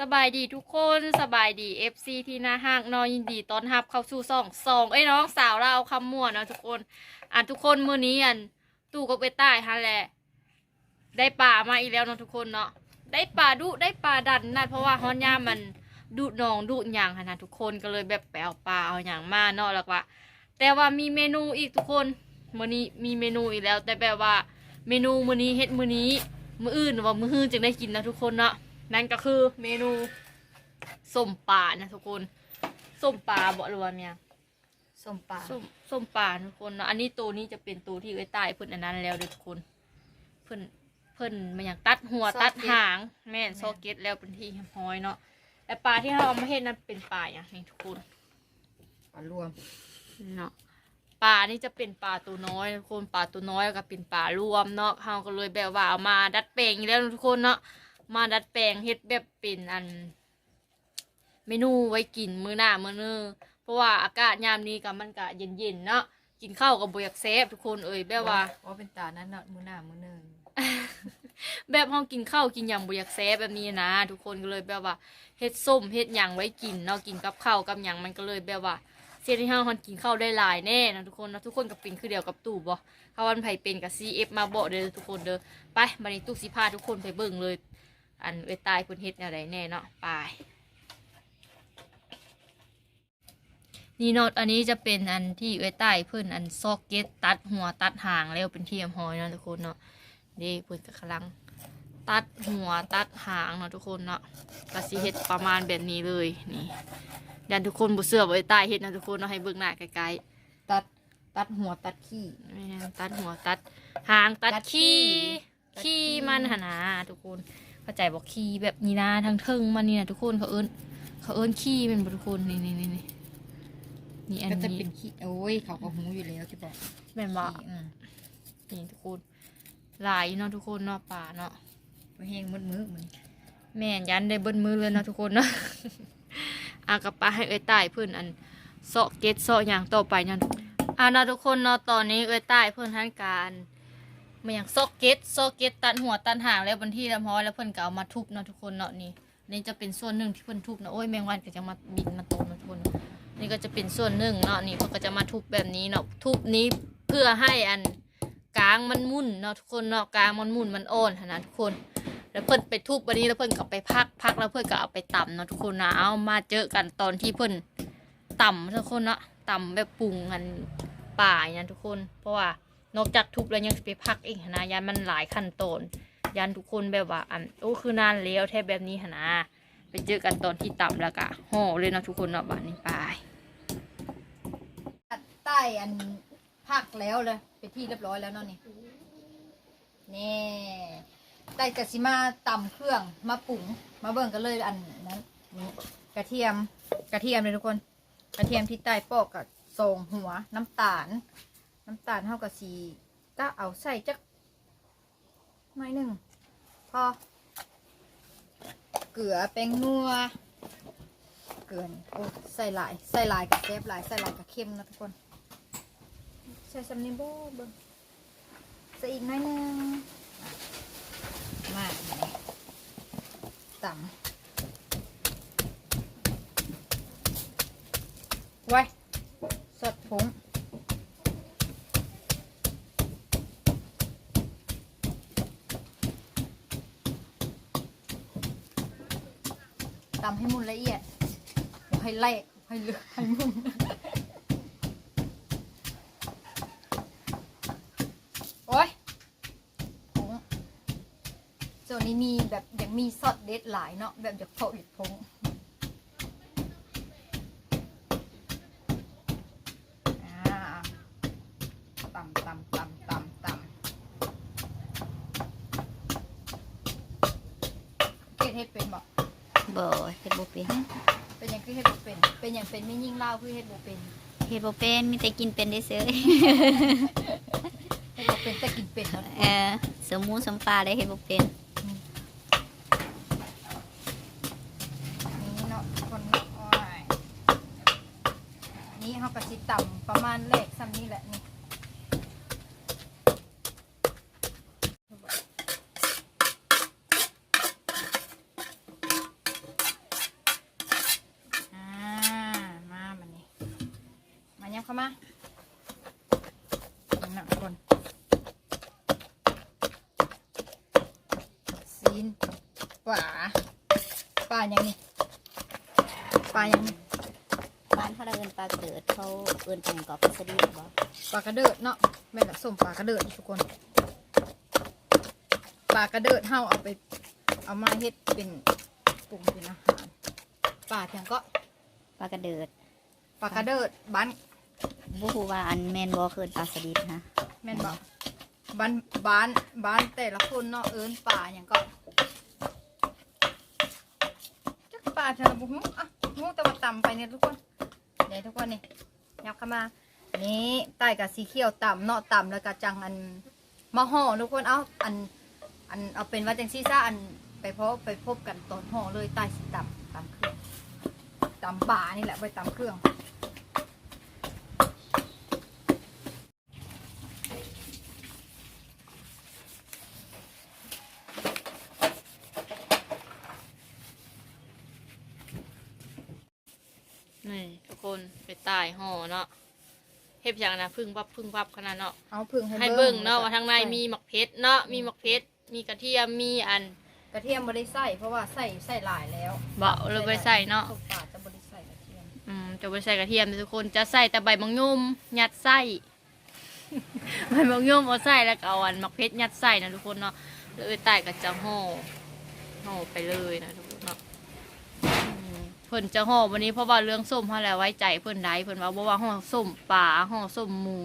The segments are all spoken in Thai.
สบายดีทุกคนสบายดี FC ที่หน้าห้างนอยินดีต้อนรับเข้าสู่สองสองเอ้น้องสาวเราคำมั่วนเนาะทุกคนอะทุกคนมื้อนี้อันตู่กับเวต้ายฮะแหละ ได้ป่ามาอีกแล้วเนาะทุกคนเนาะได้ป่าดุได้ป่าดันนะเพราะว่าฮอนยามันดุนองดุหยางหั้นนะทุกคนก็เลยแบบไปเอาปลาเอาหยางมาเนาะแล้วก็แต่ว่ามีเมนูอีกทุกคนมื้อนี้มีเมนูอีกแล้ว แต่แบบว่าเมนูมื้อนี้เฮ็ดมื้อนี้มื้ออื่นว่ามื้ออื่นจึงได้กินนะทุกคนเนาะ นั่นก็คือเมนูส้มปลานะทุกคนส้มปลาบ่หรือว่าเมียส้มปลาส้มส้มปลาทุกคนเนาะอันนี้ตัวนี้จะเป็นตัวที่ไว้ใต้เพิ่นอันนั้นแล้วเด้อทุกคน เพิ่นเพิ่นมาอย่างตัดหัวตัดหาง แม่นซอกเก็ตแล้วเป็นที่ห้อยเนาะแต่ปลาที่เราเอามาเฮ็ดนั้นเป็นปลาอย่างนี้ทุกคนปลารวมเนาะปลานี่จะเป็นปลาตัวน้อยทุกคนปลาตัวน้อยก็เป็นปลารวมเนาะเราก็เลยแบบว่าเอามาดัดแปลงอีกแล้วทุกคนเนาะ มาดัดแปลงเฮ็ดแบบเป็นอัน เมนูไว้กินมื้อหน้ามื้อนึงเพราะว่าอากาศยามนี้ก็มันก็เย็นๆเนาะกินข้าวกับบ่อยากแซ่บทุกคนเอ่ยแบบว่าว่าเป็นตานั้นเนาะมือหน้ามือหนึ่งแบบห้องกินข้าวกินอย่างบุอยากแซ่บแบบนี้นะ ทุกคนก็เลยแบบว่าเฮ็ดส้มเฮ็ดหยังไว้กินเนาะกินกับข้าวกับหยังมันก็เลยแบบว่าเสียที่ห้าฮอนกินข้าวได้หลายแน่นะทุกคนนะทุกคนกับเป็นคือเดียวกับตู่บ่ถ้าวันไผเป็นกับ CF มาบอกเด้อทุกคนเด้อไปบัดนี้ตู่สิพาทุกคนไปเบิ่งเลย อันเวตายเพิ่นเฮ็ดแนวใดแน่เนาะไปนี่เนาะอันนี้จะเป็นอันที่เวตายเพิ่นอันซอกเก็ตตัดหัวตัดหางแล้วเป็นที่อำหอยเนาะทุกคนเนาะนี่เพิ่นก็กำลังตัดหัวตัดหางเนาะทุกคนเนาะก็สิเฮ็ดประมาณแบบนี้เลยนี่ยันทุกคนบ่เชื่อบ่ได้ตายเฮ็ดนะทุกคนเนาะให้เบิ่งหน้าไกลตัดตัดหัวตัดขี้ๆแม่นตัดหัวตัดหางตัดตัดขี้ตัดขี้ขี้มันหนนาทุกคน เข้าใจบอกขี้แบบนี้นะทั้งเทิงมันนี่นะทุกคนเขาเอิ้นเขาเอิ้นขี้เป็นบ่ทุกคนนี่นี่นี่นี่นี่อันก็จะนี้เป็นขี้โอ้ยเขาก็หูอยู่แล้วที่บอกแม่นบ่ขี้อืมนี่ทุกคนหลายเนาะทุกคนเนาะป่าเนาะไปแห้งมืดมือมันแม่นยันได้เบิ้นมือเลยเนาะทุกคนเนาะ อากระปาให้เอ้ยใต้เพื่อนอันเซาะเก็ตเซาะอย่างต่อไปนั่นอ่าเนาะทุกคนเนาะตอนนี้เอ้ยใต้เพื่อนท่านการ มาอย่างซอกเก็ตซอกเก็ตตัดหัวตัดหางแล้วบนที่แล้วพอแล้วเพื่อนก็เอามาทุบเนาะทุกคนเนาะนี่นี่จะเป็นส่วนหนึ่งที่เพื่อนทุบเนาะโอ้ยแมงวันก็จะมาบินมาโตมเนาะทุกคนนี่ก็จะเป็นส่วนหนึ่งเนาะนี่เพื่อนก็จะมาทุบแบบนี้เนาะทุบนี้เพื่อให้อันกลางมันมุ่นเนาะทุกคนเนาะกลางมันมุ่นมันอ่อนนะทุกคน แล้วเพิ่นไปทุบวันนี้แล้วเพิ่นก็ไปพักพักแล้วเพิ่นก็เอาไปต่ำเนาะทุกคนนะเอามาเจอกันตอนที่เพิ่นต่ำทุกคนเนาะต่ำแบบปรุงกันป่าอย่างนั้ทุกคน เพราะว่า นอกจากทุบแล้วยังไปพักอีกนะยันมันหลายขั้นตอนยันทุกคนแบบว่าอันโอ้คือนานแล้วแทบแบบนี้นะไปเจอกันตอนที่ต่ำแล้วก็ห่อเลยนะทุกคนเนาะบ้านนี้ไปตัดใต้อันพักแล้วเลยไปนที่เรียบร้อยแล้วเนาะนี่นี่ใต้กะสิมาตำเครื่องมาปรุงมาเบิ่งกันเลยอันนั้นนี่กระเทียมกระเทียมเลยทุกคน กระเทียมที่ใต้ปอกกับทรงหัวน้ำตาล น้ำตาลเท่ากับสีก็เอาใส่จักหน่อยหนึ่งพอ เกลือแป้งนัว เกลือนี่โอ้ใส่หลาย ใส่หลายกับเซฟหลายใส่หลายกับเค็มนะทุกคน ใส่ซัมนิโบเบิ้งใส่อีกหน่อยหนึงมาต่ำไว้สดผง ตำให้มุนละเอียดให้เละให้เลือกให้มุนโอ้ยผงโจนี้มีแบบยังมีซอสเด็ดหลายเนาะแบบอยากเผาะอีกผงอ่าตำตำตำตำตำเกดเฮ็ดเป็นบอก บ่เฮ็ดบ่เป็นเป็นหยังคือเฮ็ดบ่เป็น เป็นหยังเป็นไม่ยิ่งเล่าวคือเฮ็ดบ่เป็นเฮ็ดบ่เป็นมีแต่กินเป็นได้เสยเฮ็ดบ่เป็นแต่กินเป็นเนาะเออสมหมูสมปลาได้เฮ็ดบ่เป็นนี่เนาะคนโอ้ยนี่เขากระชิต่ำประมาณเลขซ้ำนี้แหละนี่ หนังก่อนซีน ป่าป่าอย่างนี้ป่าอย่างนี้บ้านเขาเอินปลาเกิดเขาเอินจังกอบปลาสลิดบ่ปลากระเดิดเนาะแม่นละส้มปลากระเดิดทุกคนปลากระเดิดเฮาเอาไป เอามาเฮ็ดเป็นปรุงเป็นอาหารปลาเพียงก็ปลากระเดิดปลากระเดิดบ้านบ่ฮู้ว่าอันแม่นบ่เคินปลาสลิดนะแม่นบอกบ้านบ้านบ้านแต่ละคนเนาะเอิ้นป่าอย่างก็ ป่าเธอบุกมุอะมุแต่ว่าต่ำไปเนี่ยทุกคนเดี๋ยวทุกคนนี่ยับเข้ามานี่ใต้กับสีเขียวต่ำเนาะต่ำแล้วก็จังอันมาห่อทุกคนเอาอันอันเอาเป็นว่าจังซี่ซ่าอันไปพบไปพบกันตอนห่อเลยใต้สีต่ำต่ำเครื่องต่ำป่านี่แหละไปต่ำเครื่อง นี่ทุกคนไปตายห่อเนาะเฮ็ดอย่างนะพึ่งวับพึ่งวับขนาดเนาะเอาพึ่งให้ให้เบิ่งเนาะว่าทางในมีหมักเพชรเนาะมีหมักเพชรมีกระเทียมมีอันกระเทียมบริใส่เพราะว่าใส่ใส่หลายแล้วเบาเลยไปใส่เนาะส้มปลาจะบริใส่กระเทียมอืมจะไปใส่กระเทียมทุกคนจะใส่แต่ใบมังยมยัดไส้ใบมังยมเอาใส่แล้วก็เอาอันหมักเพชรยัดใส่นะทุกคนเนาะแล้วเอ้ยใต้ก็จะห่อห่อไปเลยนะทุกคน เนาะอืมเพิ่นจะห่อวันนี้เพราะว่าเรื่องส้มเขาแหละไว้ใจเพิ่นได้เพิ่นว่าบ่ว่าห่อส้มปลาห่อส้มหมู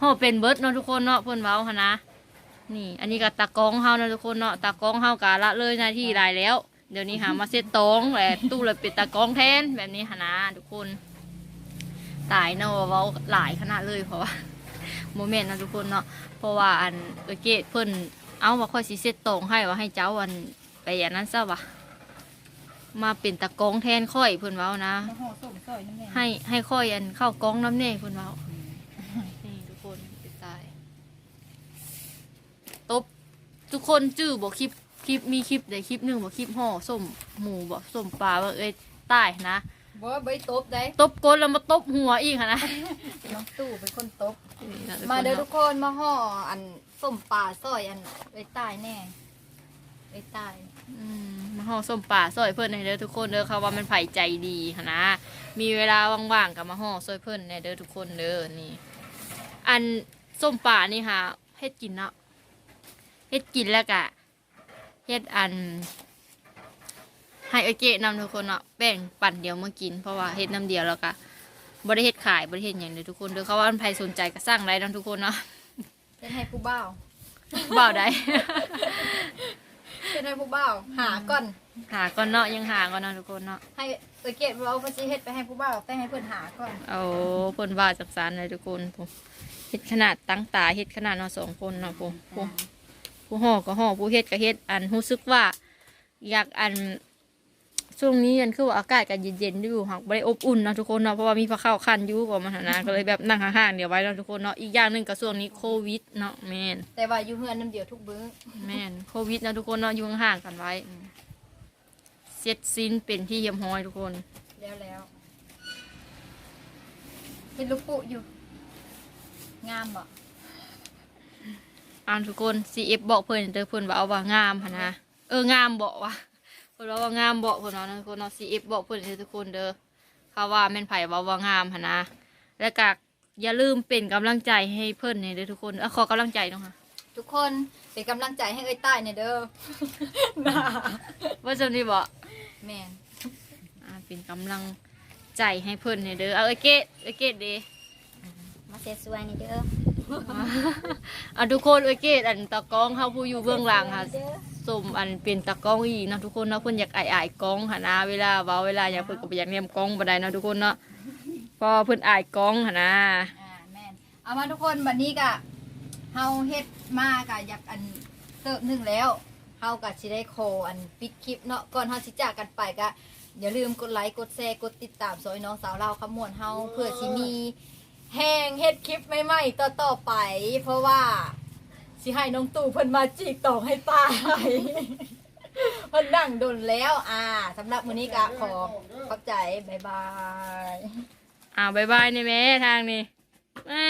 ห่อเป็นเบิร์ดเนาะทุกคนเนาะเพิ่นเว้าหนนะ นี่ อันนี้ก็ตากล้องเฮานะทุกคนเนาะตากล้องเฮากะละเลยหน้าที่หลายแล้ว เดี๋ยวนี้หามาเซตตองแหละตู้เลยเป็นตากล้องแทนแบบนี้หนนะทุกคน ตายเนาะเว้าหลายขนาดเลยเพราะว่าโมเมนต์นะทุกคนเนาะเพราะว่าอันเออเกตเพิ่นเอาว่าค่อยสิเซตตรงให้ว่าให้เจ้าอันไปอย่างนั้นซะวะ มาเป็นตะกองแทนค่อยเพิ่นเว้านะ มาห่อส้มซอยนั่นเองให้ให้ค่อยอันเข้ากองน้ำเน่เพิ่นเว้านี่ทุกคนไปตายตบทุกคนจื้อบอกคลิปคลิปมีคลิปได้คลิปหนึ่งบอกคลิปห่อส้มหมูบอกส้มปลาว่าเอ้ยตายนะบ่ใบตบได้ตบก้นแล้วมาตบหัวอีกค่ะนะน้องตู้เป็นคนตบนี่นะมาเด้อทุทุกกคนมาห่ออันส้มปลาซอยอันไว้ใต้แน่ไว้ใต้ อืมมาห่อส้มป่าซอยเพิ่นให้เด้อทุกคนเด้อเขาว่ามันไผ่ใจดีค่ะนะ มีเวลาว่างๆกับมาห่อซอยเพิ่นในเด้อทุกคนเด้อนี่ อันส้มป่านี่ค่ะเฮ็ดกินเนาะเฮ็ดกินแล้วกะเฮ็ดอันให้เอเกะนำทุกคนเนาะแบ่งปั่นเดียวมากินเพราะว่าเฮ็ดน้ำเดียวแล้วก็บ่ได้เฮ็ดขายบ่ได้เฮ็ดหยังเด้อทุกคนเด้อเขาว่ามันไผสนใจก็สร้างได้เนาะทุกคนเนาะเป็นให้ผู้บ่าวบ่าวได้ เป็นให้ผู้บ่าวหาก่อน หาก่อนเนาะยังหาก่อนเนาะทุกคนเนาะให้เออเกตเราเพิ่นสิเฮ็ดไปให้ผู้บ่าวแต่ให้เพิ่นหาก่อน เอาเพิ่นว่าจากสารเลยทุกคนผมเฮ็ดขนาดตั้งตาเฮ็ดขนาดเนาะสองคนเนาะผมผมผู้ห่อก็ห่อผู้เฮ็ดก็เฮ็ดอันรู้สึกว่า อยากอัน ช่วงนี้อันคือว่าอากาศก็เย็นๆอยู่หักบ่ได้อบอุ่นเนาะทุกคนเนาะเพราะว่ามีผ้าขาวคันอยู่ก่อนมาหานะก็เลยแบบนั่งห่างๆเดี๋ยวไว้เนาะทุกคนเนาะอีกอย่างหนึงก็ช่วงนี้โควิดเนาะแม่นแต่ว่าอยู่เฮือนน้ำเดียวทุกมื้อแม่นโควิดเนาะทุกคนเนาะอยู่ห่างๆกันไว้อืมเซ็ตซินเป็นที่เยี่ยมห้อยทุกคนแล้วแล้วเฮ็ดลูกปุอยู่ งามบ่อ่านทุกคน CF บอกเพิ่นเด้อเพิ่นว่าเอาว่างามหั่นนะเอองามบอกว่า เพิ่นว่าว่างามบอกเพิ่นเนาะทุกคนเนาะ CF บอกเพิ่นเด้อทุกคนเด้อเขาว่าแม่นไผว่าว่างามหั่นนะ แล้วก็อย่าลืมเป็นกำลังใจให้เพิ่นนี่เด้อทุกคนเออขอกำลังใจเนาะค่ะทุกคนเป็นกำลังใจให้เอ้ยใต้เนี่ยเด้อน่าว่าจังนี้บ่แม่นอ่าเป็นกำลังใจให้เพิ่นนี่เด้อเอาเอ้ยเกดเอ้ยเกดเด้ มาเสียสวยนี่เด้อ อะทุกคนเอ้ยเกดอันตะกล้องเฮาผู้อยู่เบื้องหลังค่ะ เด้อ สมอันเป็นตากล้องอีกเนาะทุกคนเนาะเพิ่นอยากอายอายๆกล้องหนนะเวลาเว้าเวลาอยากเพิ่นก็บ่อยากเนียมกล้องบ่ได้เนาะทุกคนเนาะเพอเพิ่นอายกล้องหนนะอ่าแม่นเอามาทุกคนบัดนี้ก็เฮาเฮ็ดมาก็อยากอันเติบหนึงแล้วเฮาก็สิได้โคอันปิดคลิปเนาะก่อนเฮาสิจากกันไปก็อย่าลืมกดไลค์กดแชร์กดติดตามซอยน้องสาวเราขมวนเฮาเพื่อสิมีแห้งเฮ็ดคลิปใหม่ๆต่อๆไป เพราะว่า สิให้น้องตู่เพิ่นมาจีกตองให้ตาย เพิ่นนั่งดนแล้ว อ่าสำหรับมื้อนี้ก็ขอขอบใจบ๊ายบาย อ่าบายบายนี่แม่ทางนี้อ่า